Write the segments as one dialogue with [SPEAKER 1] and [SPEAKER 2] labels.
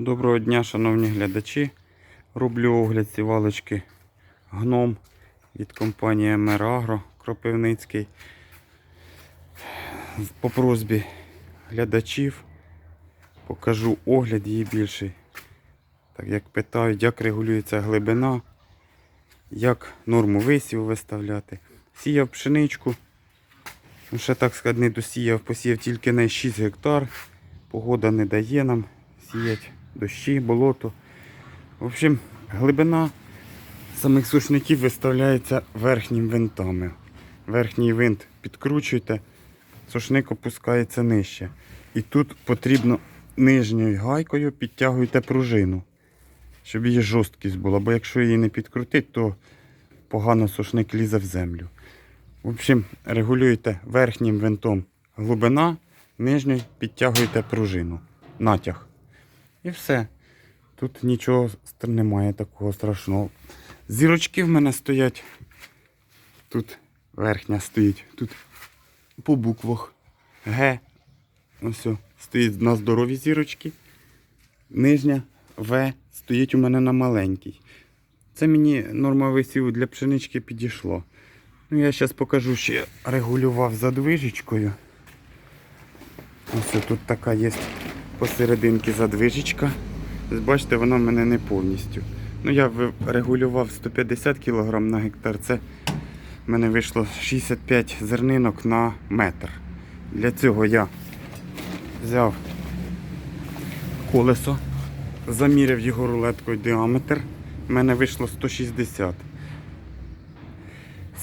[SPEAKER 1] Доброго дня, шановні глядачі. Роблю огляд сівалочки гном від компанії МР Кропивницький. По просьбі глядачів покажу огляд її більший. Так як питають, як регулюється глибина, як норму висіву виставляти. Сіяв пшеничку. Ну, ще так сказати, не досіяв, посіяв тільки на 6 гектар. Погода не дає нам сіяти дощі, болото. В общем, глибина самих сушників виставляється верхніми винтами. Верхній винт підкручуєте, сушник опускається нижче. І тут потрібно нижньою гайкою підтягуєте пружину, щоб її жорсткість була. Бо якщо її не підкрутити, то погано сушник лізе в землю. В общем, регулюєте верхнім винтом глибина, нижньою підтягуєте пружину, натяг. І все. Тут нічого немає такого страшного. Зірочки в мене стоять. Тут верхня стоїть. Тут по буквах Г. Ось стоїть на здорові зірочки. Нижня В стоїть у мене на маленькій. Це мені норма висіву для пшенички підійшло. Ну, я зараз покажу, що я регулював задвижечкою. Ось тут така є посерединки задвижечка. Бачите, вона в мене не повністю. Ну, я регулював 150 кг на гектар. Це в мене вийшло 65 зернинок на метр. Для цього я взяв колесо, заміряв його рулеткою діаметр. У мене вийшло 160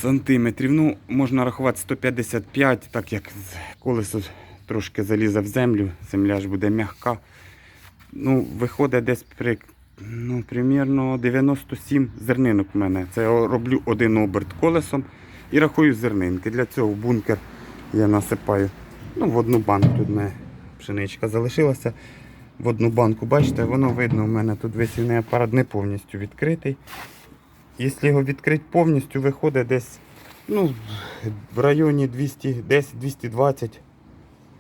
[SPEAKER 1] сантиметрів. Ну, можна рахувати 155, так як колесо трошки залізе в землю, земля ж буде м'яка. Ну, виходить десь при, ну, примірно 97 зернинок в мене. Це я роблю один оберт колесом і рахую зернинки. Для цього бункер я насипаю. Ну, в одну банку тут мене пшеничка залишилася. В одну банку, бачите, воно видно, у мене тут висівний апарат не повністю відкритий. Якщо його відкрити повністю, виходить десь ну, в районі 210-220.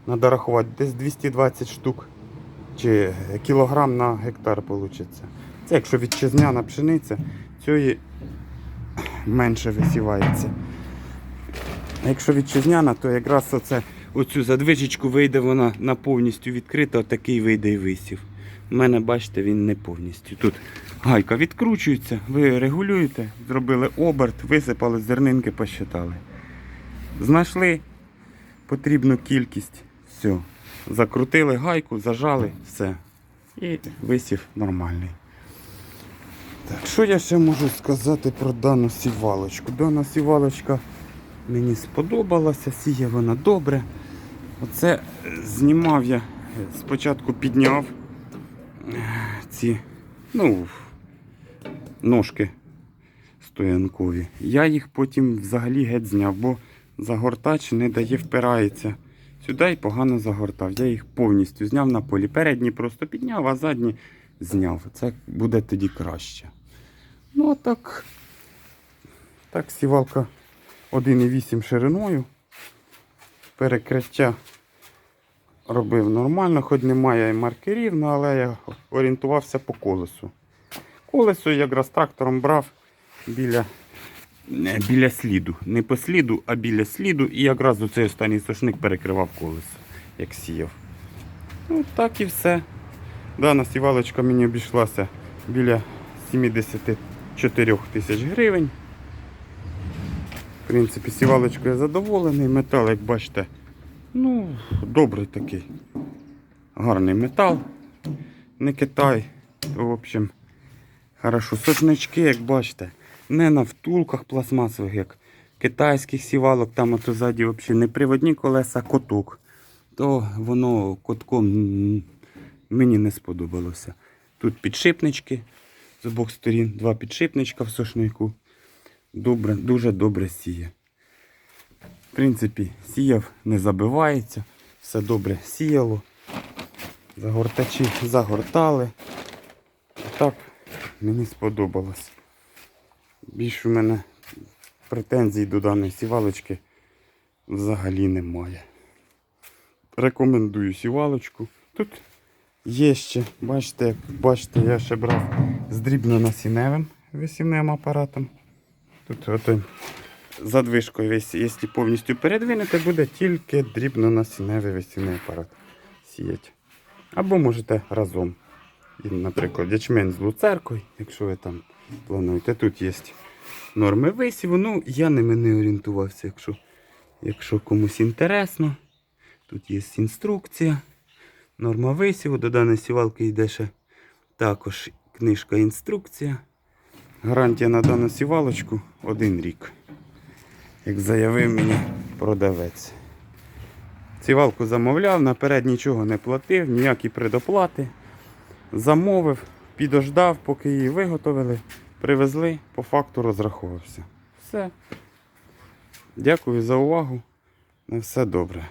[SPEAKER 1] Треба рахувати, десь 220 штук чи кілограм на гектар вийде. Це якщо вітчизняна пшениця, цієї менше висівається. А якщо вітчизняна, то якраз оце, оцю задвижечку вийде вона на повністю відкрита, отакий вийде і висів. У мене, бачите, він не повністю. Тут гайка відкручується, ви регулюєте, зробили оберт, висипали зернинки, посчитали. Знайшли потрібну кількість. Все. Закрутили гайку, зажали, все. І висів нормальний. Так, що я ще можу сказати про дану сівалочку? Дана сівалочка мені сподобалася, сіє вона добре. Оце знімав я, спочатку підняв е, ці ну, ножки стоянкові. Я їх потім взагалі геть зняв, бо загортач не дає впирається сюди і погано загортав. Я їх повністю зняв на полі. Передні просто підняв, а задні зняв. Це буде тоді краще. Ну а так, так сівалка 1,8 шириною. Перекриття робив нормально, хоч немає і маркерів, ну, але я орієнтувався по колесу. Колесо якраз трактором брав біля, біля сліду. Не по сліду, а біля сліду. І якраз оцей останній сошник перекривав колесо, як сіяв. Ну, так і все. Дана сівалочка мені обійшлася біля 74 тисяч гривень. В принципі, сівалочкою я задоволений. Метал, як бачите, ну, добрий такий. Гарний метал. Не Китай. В общем, хорошо. Сошнички, як бачите, не на втулках пластмасових, як китайських сівалок, там ото ззаді взагалі не приводні колеса, а коток. То воно котком мені не сподобалося. Тут підшипнички з обох сторін, два підшипничка в сошнику. Добре, дуже добре сіє. В принципі, сіяв, не забивається, все добре сіяло. Загортачі загортали. Так, мені сподобалось. Більше у мене претензій до даної сівалочки взагалі немає. Рекомендую сівалочку. Тут Є ще, бачите, бачите, я ще брав з дрібно-насінневим висівним апаратом. Тут ото задвижкою, якщо повністю передвинете, буде тільки дрібно-насінневий висівний апарат сіяти. Або можете разом. І, наприклад, ячмень з луцеркою, якщо ви там плануєте. Тут є норми висіву. Ну, я ними не орієнтувався, якщо, якщо комусь інтересно. Тут є інструкція. Норма висіву. До даної сівалки йде ще також книжка інструкція. Гарантія на дану сівалочку один рік. Як заявив мені продавець. Сівалку замовляв, наперед нічого не платив, ніякі предоплати. Замовив, підождав, поки її виготовили, привезли, по факту розраховувався. Все. Дякую за увагу. На все добре.